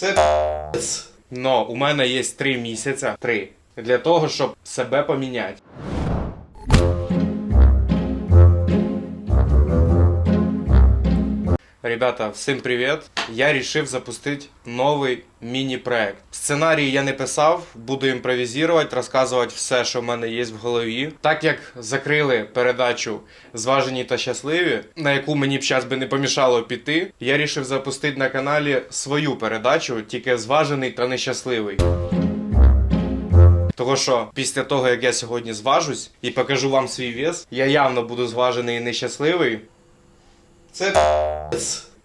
Це. Но у мене є три місяця, три, для того, щоб себе поміняти. Ребята, всім привіт! Я рішив запустити новий міні-проект. Сценарій я не писав, буду імпровізувати, розказувати все, що в мене є в голові. Так як закрили передачу Зважені та щасливі, на яку мені б зараз би не помішало піти, я рішив запустити на каналі свою передачу, тільки зважений та нещасливий. Того що після того, як я сьогодні зважусь і покажу вам свій вес, я явно буду зважений і нещасливий. Це.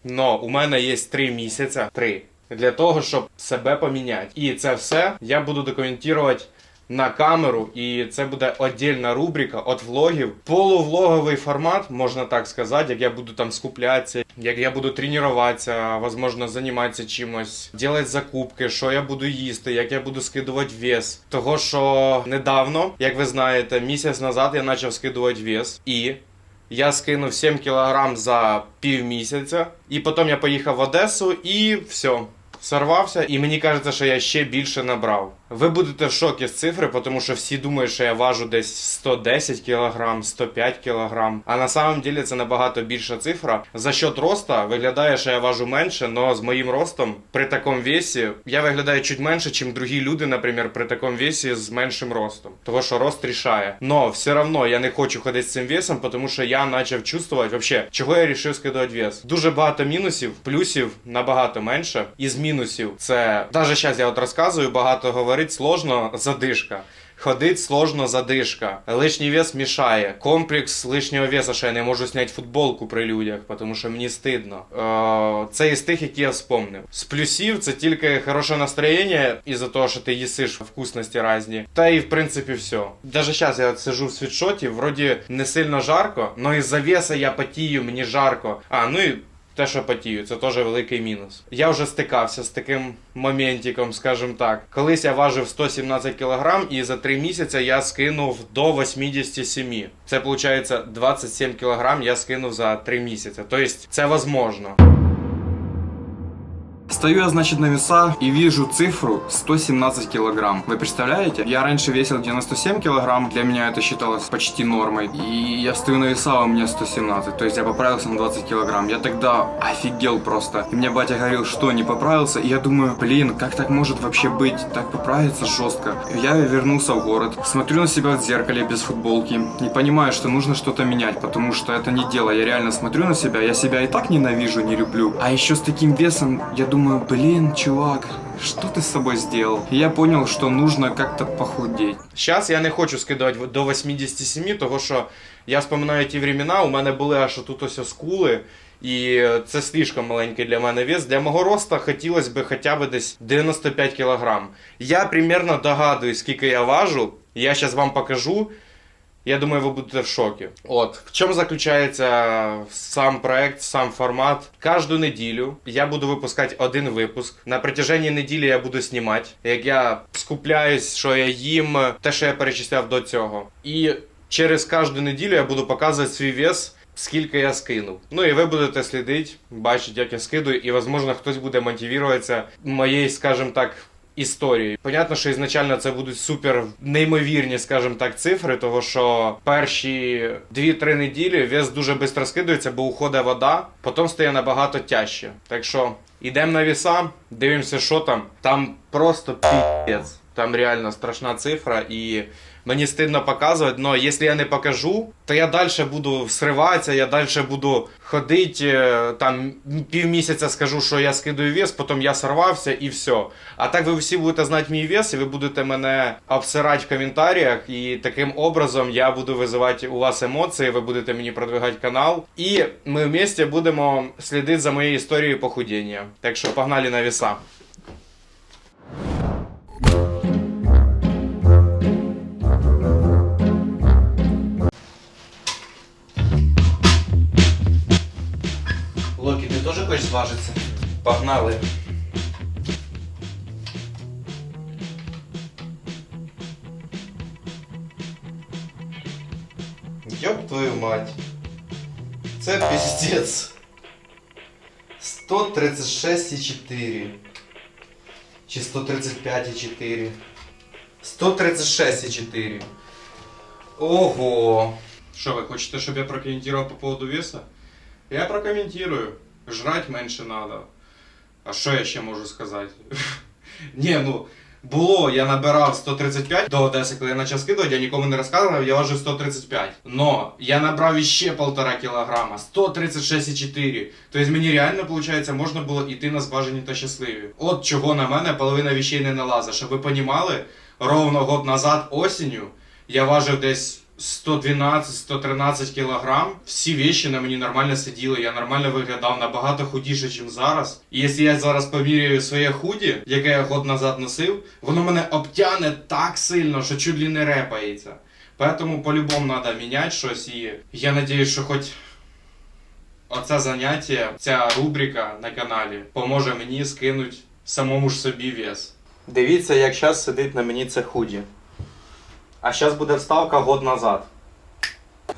Но у мене є три місяця, три, для того, щоб себе поміняти. І це все я буду документувати на камеру, і це буде отдельна рубрика від влогів. Полувлоговий формат, можна так сказати, як я буду там скуплятися, як я буду тренуватися, возможно, займатися чимось, робити закупки, що я буду їсти, як я буду скидувати вес. Того, що недавно, як ви знаєте, місяць назад я почав скидувати вес і. Я скинув 7 кілограм за півмісяця, і потім я поїхав в Одесу і все. Сорвався, і мені кажеться, що я ще більше набрав. Ви будете в шокі з цифри, тому що всі думають, що я важу десь 110 кг, 105 кг. А на самом деле це набагато більша цифра. За счет роста виглядає, що я важу менше, але з моїм ростом при такому весі я виглядаю чуть менше, ніж другі люди, наприклад, при такому весі з меншим ростом. Того що рост рішає. Но все равно я не хочу ходити з цим весом, тому що я почав чувствувати вообще, чого я вирішив скидати вес. Дуже багато мінусів, плюсів набагато менше. Із мінусів це навіть зараз я от розказую, багато говорить сложно задишка. Ходить сложно задишка. Лишній вес мішає. Комплекс лишнього веса, що я не можу зняти футболку при людях, тому що мені стидно. Е, Це із тих, які я вспомнив. З плюсів це тільки хороше настроєння із-за того, що ти їсиш вкусності різні. Та і в принципі все. Даже зараз я сижу в світшоті, вроді не сильно жарко, але із-за веса я потію, мені жарко. А, ну і те, що потію, це теж великий мінус. Я вже стикався з таким моментиком, скажімо так. Колись я важив 117 кг і за 3 місяці я скинув до 87. Це виходить 27 кг я скинув за 3 місяці. Тобто це возможно. Стою я, значит, на веса и вижу цифру 117 килограмм. Вы представляете? Я раньше весил 97 килограмм, для меня это считалось почти нормой. И я стою на веса, а у меня 117. То есть я поправился на 20 килограмм. Я тогда офигел просто. И мне батя говорил, что не поправился. И я думаю, блин, как так может вообще быть? Так поправиться жестко. Я вернулся в город, смотрю на себя в зеркале без футболки и понимаю, что нужно что-то менять, потому что это не дело. Я реально смотрю на себя, я себя и так ненавижу, не люблю. А еще с таким весом, я думаю, блин, чувак, что ты с собой сделал? Я понял, что нужно как-то похудеть. Зараз я не хочу скидати до 87, тому що я вспоминаю ті времена, у мене були аж тут ось скули. І це слишком маленький для мене вес. Для мого роста хотілося б хоча б десь 95 кг. Я примерно догадуюсь, скільки я важу. Я зараз вам покажу. Я думаю, ви будете в шокі. От в чому заключається сам проект, сам формат. Кожну неділю я буду випускати один випуск. На протяженні неділі я буду знімати, як я скупляюсь, що я їм, те, що я перечисляв до цього. І через кожну неділю я буду показувати свій вес. Скільки я скинув. Ну і ви будете слідити, бачити, як я скидую, і, можливо, хтось буде мотивуватися моєю, скажімо так, історією. Понятно, що ізначально це будуть супер неймовірні, скажімо так, цифри, того що перші 2-3 неділі вес дуже швидко скидується, бо уходить вода, потім стає набагато тяжче. Так що йдемо на віса, дивимося, що там. Там просто пі***ць. Там реально страшна цифра і. Мені стидно показувати, але якщо я не покажу, то я далі буду сриватися, я далі буду ходити, е, там півмісяця скажу, що я скидаю вес, потім я сорвався і все. А так ви всі будете знати мій вес, і ви будете мене обсирати в коментарях, і таким образом я буду визивати у вас емоції, ви будете мені продвигати канал. І ми вместе будемо слідити за моєю історією похудіння. Так що погнали на веса. Погнали. Ёб твою мать. Це пиздец. 136,4. Чи 135,4. 136,4. Ого. Що, ви хочете, щоб я прокоментував по поводу веса? Я прокоментирую. Жрать менше надо. А що я ще можу сказати? Ні, ну. Було, я набирав 135 до Одеси, коли я почав скидувати, я нікому не розказував, я важу 135. Но я набрав іще 1,5 кілограма, 136,4. Тобто мені реально, виходить, можна було йти на зважені та щасливі. От чого на мене половина вещей не налазить. Щоб ви понімали, ровно год назад осінню я важив десь 112-113 кілограм. Всі вещи на мені нормально сиділи, я нормально виглядав набагато худіше, ніж зараз. І якщо я зараз поміряю своє худі, яке я год назад носив, воно мене обтяне так сильно, що чуть ли не репається. Поэтому по-любому треба міняти щось і я надіюсь, що хоч оце заняття, ця рубрика на каналі поможе мені скинути самому ж собі вес. Дивіться, як зараз сидить на мені це худі. А зараз буде вставка год назад.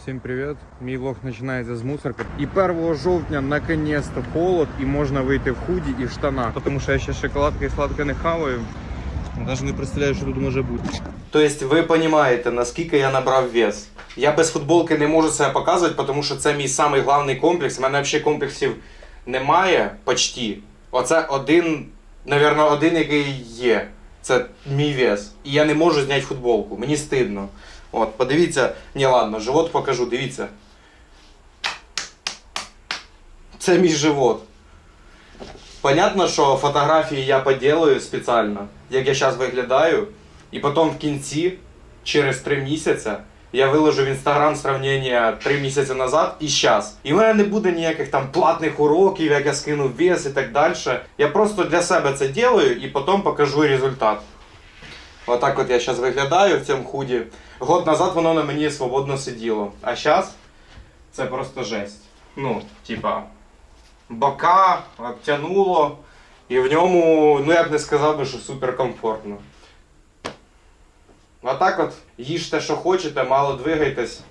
Всім привіт! Мій влог починається з мусорки. І 1 жовтня наконец-то холод і можна вийти в худі і в штанах. Тому що я ще шоколадки і сладке не хаваю. Навіть не представляю, що тут може бути. Тобто ви розумієте, наскільки я набрав вес. Я без футболки не можу себе показувати, тому що це мій самий головний комплекс. У мене взагалі комплексів немає почти. Оце один, напевно, один, який є. Це мій вес. І я не можу зняти футболку. Мені стидно. От, подивіться. Ні, ладно, живот покажу, дивіться. Це мій живот. Понятно, що фотографії я поділаю спеціально, як я зараз виглядаю. І потім в кінці, через три місяці, я виложу в інстаграм сравнення 3 місяці назад і зараз. І в мене не буде ніяких там платних уроків, як я скинув вес і так далі. Я просто для себе це ділаю і потім покажу результат. Отак от я зараз виглядаю в цьому худі. Год назад воно на мені свободно сиділо. А зараз це просто жесть. Ну, типа, бока обтянуло, і в ньому, ну я б не сказав би, що супер комфортно. так от їжте, що хочете, мало двигайтесь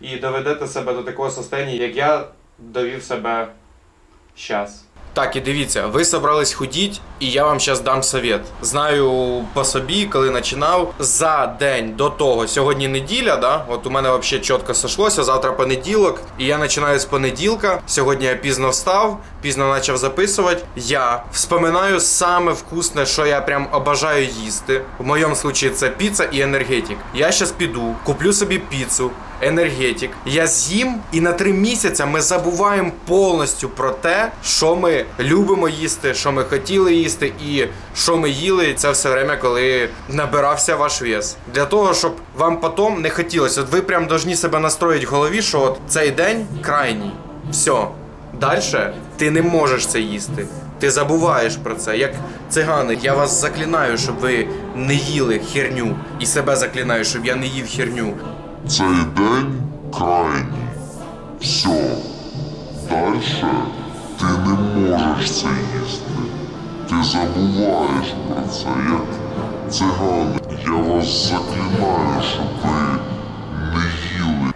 і доведете себе до такого состояння, як я довів себе зараз. Так, і дивіться, ви собрались худіть, і я вам зараз дам совет. Знаю по собі, коли починав за день до того, сьогодні неділя, да? От у мене взагалі чітко сошлося, завтра понеділок, і я починаю з понеділка. Сьогодні я пізно встав, пізно почав записувати. Я вспоминаю саме вкусне, що я прям обожаю їсти. В моєму випадку це піца і енергетик. Я зараз піду, куплю собі піцу, енергетик. Я з'їм, і на три місяці ми забуваємо повністю про те, що ми любимо їсти, що ми хотіли їсти, і що ми їли це все время, коли набирався ваш вес. Для того, щоб вам потім не хотілося. От ви прям повинні себе настроїти в голові, що от цей день крайній. Все. Далі ти не можеш це їсти. Ти забуваєш про це. Як цигани, я вас заклинаю, щоб ви не їли херню. І себе заклинаю, щоб я не їв херню. Цей день крайній. Все. Дальше ти не можеш це їсти. Ти забуваєш про це, як цигани. Я вас заклинаю, щоб ви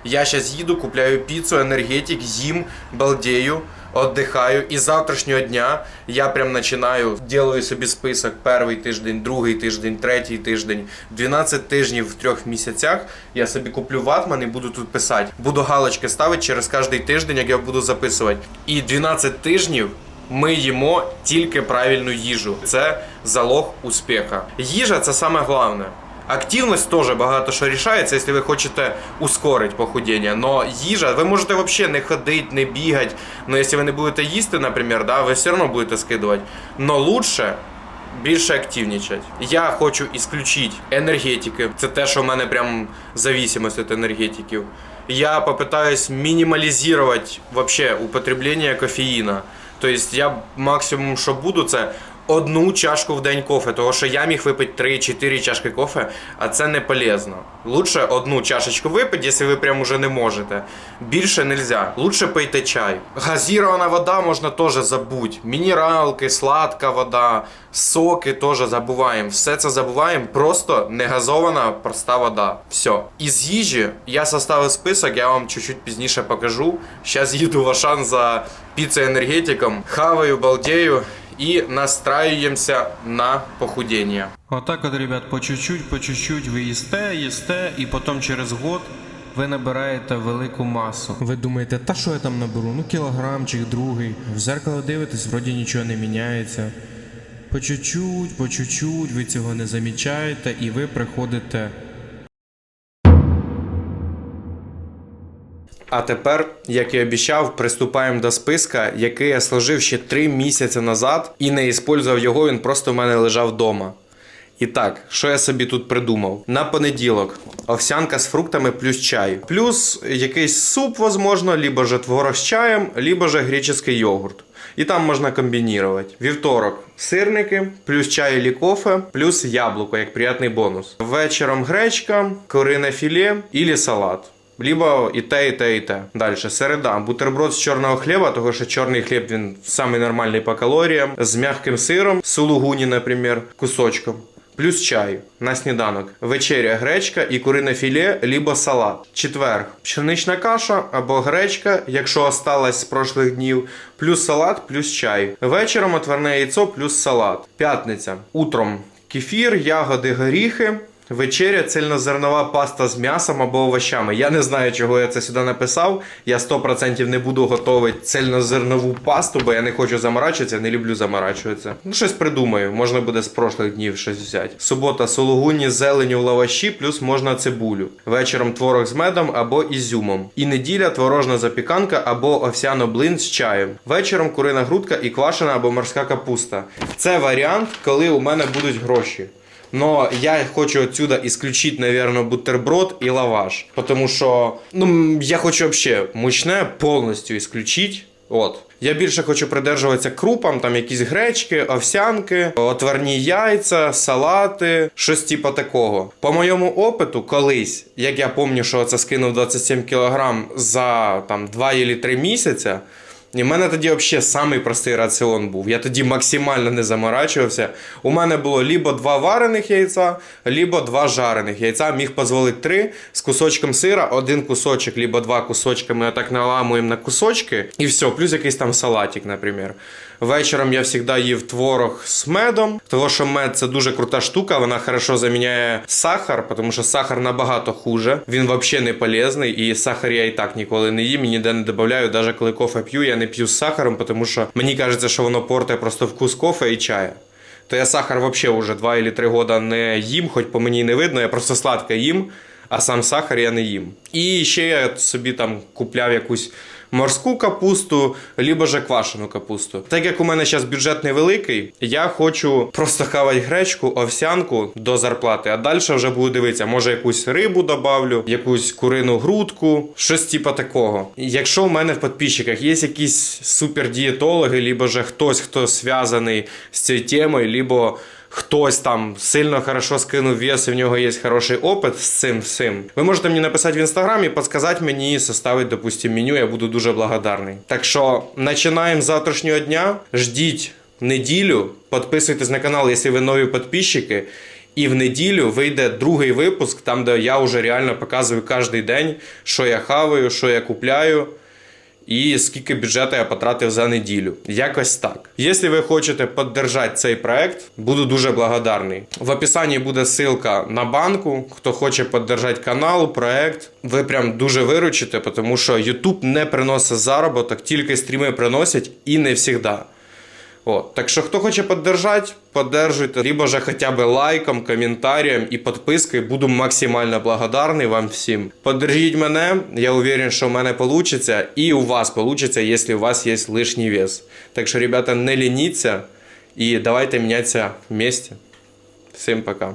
Я зараз їду, купляю піцу, енергетик, їм, балдею, віддихаю. І з завтрашнього дня я прям починаю, делаю собі список перший тиждень, другий тиждень, третій тиждень, 12 тижнів в трьох місяцях. Я собі куплю ватман і буду тут писати. Буду галочки ставити через кожний тиждень, як я буду записувати. І 12 тижнів. Ми їмо тільки правильну їжу. Це залог успіха. Їжа це саме головне. Активність теж багато що рішається, якщо ви хочете ускорити похудіння. Но їжа, ви можете взагалі не ходити, не бігати. Но якщо ви не будете їсти, наприклад, да, ви все одно будете скидувати. Но лучше більше активнічати. Я хочу ісключити енергетики. Це те, що в мене прям зависимость від енергетиків. Я попытаюсь мінімалізувати вообще употреблення кофеїна. Тобто я максимум, що буду, це одну чашку в день кофе, тому що я міг випити 3-4 чашки кофе, а це не полезно. Лучше одну чашечку випити, якщо ви прям уже не можете. Більше нельзя. Лучше пийте чай. Газірована вода можна теж забудь. Мінералки, сладка вода, соки теж забуваємо. Все це забуваємо. Просто негазована проста вода. Все. Із їжі я составив список, я вам чуть-чуть пізніше покажу. Зараз їду в Ашан за піцею енергетиком, хаваю, балдею і настраюємося на похудіння. Отак от, ребят, по чуть-чуть, по чуть-чуть ви їсте, їсте, і потім через год ви набираєте велику масу. Ви думаєте, та що я там наберу? Ну кілограмчик, другий. В зеркало дивитесь, вроді нічого не міняється. По чуть-чуть, по чуть-чуть, ви цього не замічаєте, і ви приходите А тепер, як і обіцяв, приступаємо до списка, який я сложив ще 3 місяці назад і не іспользував його, він просто в мене лежав вдома. І так, що я собі тут придумав? На понеділок овсянка з фруктами плюс чай. Плюс якийсь суп, возможно, либо же творог з чаєм, либо же греческий йогурт. І там можна комбінувати. Вівторок сирники, плюс чай или кофе, плюс яблуко, як приятний бонус. Вечором гречка, курине філе или салат. Либо і те, і те, і те. Далі. Середа. Бутерброд з чорного хліба, тому що чорний хліб він самий нормальний по калоріям. З м'яким сиром, сулугуні, наприклад, кусочком. Плюс чай на сніданок. Вечеря гречка і курине філе, либо салат. Четвер. Пшенична каша або гречка, якщо осталась з прошлих днів. Плюс салат, плюс чай. Вечором отварне яйцо плюс салат. П'ятниця. Утром кефір, ягоди, горіхи. Вечеря цельнозернова паста з м'ясом або овочами. Я не знаю, чого я це сюди написав. Я 100% не буду готувати цельнозернову пасту, бо я не хочу заморачуватися, не люблю заморачуватися. Ну, щось придумаю, можна буде з прошлих днів щось взяти. Субота сулугуні, зеленю в лаваші, плюс можна цибулю. Вечором творог з медом або ізюмом. І неділя творожна запіканка або овсяно-блин з чаєм. Вечором курина грудка і квашена або морська капуста. Це варіант, коли у мене будуть гроші. Но я хочу отсюда исключить, наверное, бутерброд и лаваш. Потому що, ну, я хочу вообще мучне повністю исключить. От. Я більше хочу придержуватися крупам, там якісь гречки, овсянки, отварні яйця, салати, щось типу такого. По моєму опиту, колись, як я пам'ятаю, що це скинув 27 кг за там 2 чи 3 місяця. І в мене тоді взагалі самий простий раціон був. Я тоді максимально не заморачувався. У мене було либо два варених яйця, либо два жарених яйця. Міг дозволити три з кусочком сира, один кусочок, либо два кусочки. Ми отак наламуємо на кусочки. І все, плюс якийсь там салатик, наприклад. Вечором я завжди їв творог з медом, тому що мед це дуже крута штука, вона хорошо заміняє сахар, тому що сахар набагато хуже. Він взагалі не полезний, і сахар я і так ніколи не їм і ніде не додаю. Навіть коли кофе п'ю, я не п'ю з сахаром, тому що мені кажеться, що воно портає просто вкус кофе і чая. То я сахар взагалі вже 2 чи 3 роки не їм, хоч по мені не видно, я просто сладке їм, а сам сахар я не їм. І ще я собі там купляв якусь морську капусту, либо же квашену капусту. Так як у мене зараз бюджет невеликий, я хочу просто хавати гречку, овсянку до зарплати, а далі вже буду дивитися, може якусь рибу добавлю, якусь курину грудку, щось типа такого. Якщо у мене в підписчиках є якісь супердієтологи, либо же хтось, хто зв'язаний з цією темою, либо хтось там сильно хорошо скинув вес, і в нього є хороший опит з цим всім. Ви можете мені написати в інстаграмі, підказати мені, составити, допустим, меню, я буду дуже благодарний. Так що починаємо з завтрашнього дня. Ждіть неділю, підписуйтесь на канал, якщо ви нові підписчики. І в неділю вийде другий випуск, там де я вже реально показую кожен день, що я хаваю, що я купляю і скільки бюджету я потратив за неділю. Якось так. Якщо ви хочете підтримати цей проект, буду дуже благодарний. В описанні буде ссылка на банку. Хто хоче підтримати канал, проект, ви прям дуже виручите, тому що YouTube не приносить заробіток, тільки стріми приносять і не завжди. От. Так що, хто хоче поддержать, підтримуйте, либо же хоча б лайком, коментарем і підпискою. Буду максимально благодарний вам всім. Поддержіть мене, я уверен, що в мене вийде, і у вас вийде, якщо у вас є лишній вес. Так що, ребята, не лініться і давайте мінятися вместе. Всім пока.